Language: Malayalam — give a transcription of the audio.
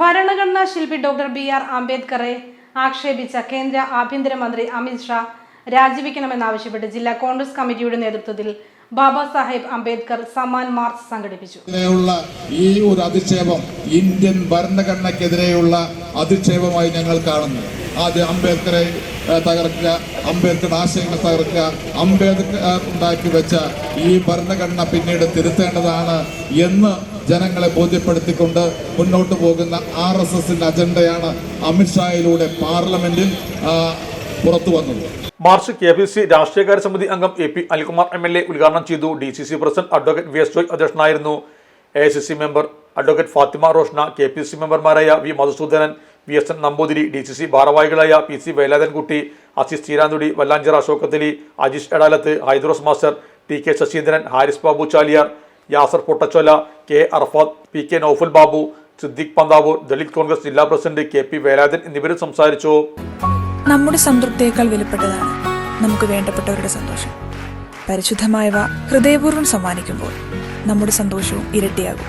ഭരണഘടനാ ശില്പി ഡോക്ടർ ബി ആർ അംബേദ്കറെ ആക്ഷേപിച്ച കേന്ദ്ര ആഭ്യന്തരമന്ത്രി അമിത്ഷാ രാജിവെക്കണമെന്നാവശ്യപ്പെട്ട് ജില്ലാ കോൺഗ്രസ് കമ്മിറ്റിയുടെ നേതൃത്വത്തിൽ ബാബാ സാഹേബ് അംബേദ്കർ സമ്മാൻ മാർച്ച് സംഘടിപ്പിച്ചു. ഈ ഒരു അധിക്ഷേപം ഇന്ത്യൻ ഭരണഘടനയ്ക്കെതിരെയുള്ള അധിക്ഷേപമായി ഞങ്ങൾ കാണുന്നു. അത് അംബേദ്കറെ തകർക്കുക അംബേദ്കർ ആശയങ്ങൾ തകർക്കുക അംബേദ്കർ ഉണ്ടാക്കി വെച്ച ഈ ഭരണഘടന പിന്നീട് തിരുത്തേണ്ടതാണ് എന്ന് ജനങ്ങളെ ബോധ്യപ്പെടുത്തിക്കൊണ്ട് മുന്നോട്ട് പോകുന്ന ആർ എസ് എസിന്റെ അജണ്ടയാണ് അമിത്ഷായിലൂടെ പാർലമെന്റിൽ പുറത്തു വന്നത്. മാർച്ച് കെ പി സി രാഷ്ട്രീയകാര്യ സമിതി അംഗം A P Anilkumar M L A ഉദ്ഘാടനം ചെയ്തു. D C C president advocate V S Joy അധ്യക്ഷനായിരുന്നു. A C C member advocate Fathima Roshna K P C മെമ്പർമാരായ V Madhusudanan V S N Namboothiri D C C ഭാരവാഹികളായ P C Velathankutty Aziz Cheeranthudi Vallanchira Ashokathali Ajeesh Edalath Hydros master T K Sasheendran Haris Babu Chaliyar Yasar Pottachola K Arfad P K Naufal Babu Siddique Panthavoor Dalit Congress ജില്ലാ പ്രസിഡന്റ് കെ പി വേലാതൻ എന്നിവരും സംസാരിച്ചു. നമ്മുടെ സംതൃപ്തിയേക്കാൾ വിലപ്പെട്ടതാണ് നമുക്ക് വേണ്ടപ്പെട്ടവരുടെ സന്തോഷം. പരിശുദ്ധമായവ ഹൃദയപൂർവം സമ്മാനിക്കുമ്പോൾ നമ്മുടെ സന്തോഷവും ഇരട്ടിയാകും.